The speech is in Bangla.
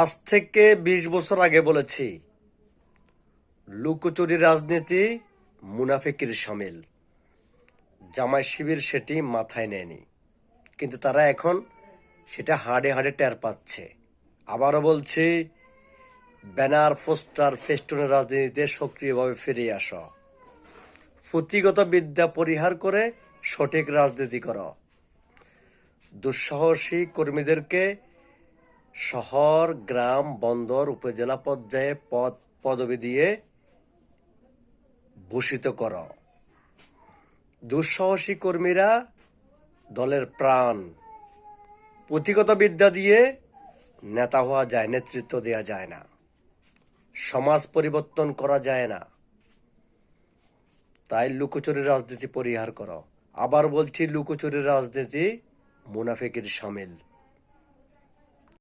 আজ থেকে বিশ বছর আগে বলেছি, লুকোচুরি রাজনীতি মুনাফিকির সামিল। জামাই শিবির সেটি মাথায় নেয়নি, কিন্তু তারা এখন সেটা হাড়ে হাড়ে টের পাচ্ছে। আবারও বলছি, ব্যানার, পোস্টার, ফেস্টুনের রাজনীতিতে সক্রিয়ভাবে ফিরে আসো। পুঁথিগত বিদ্যা পরিহার করে সঠিক রাজনীতি করো। দুঃসাহসী কর্মীদেরকে শহর, গ্রাম, বন্দর, উপজেলা পর্যায়ে পদ, পদবি দিয়ে ভূষিত কর। দুঃসাহসী কর্মীরা দলের প্রাণ, পুঁথিগত বিদ্যা দিয়ে নেতা হওয়া যায়, নেতৃত্ব দেওয়া যায় না। সমাজ পরিবর্তন করা যায় না। তাই লুকোচুরি রাজনীতি পরিহার করো। আবার বলছি লুকোচুরি রাজনীতি মুনাফিকের সামিল।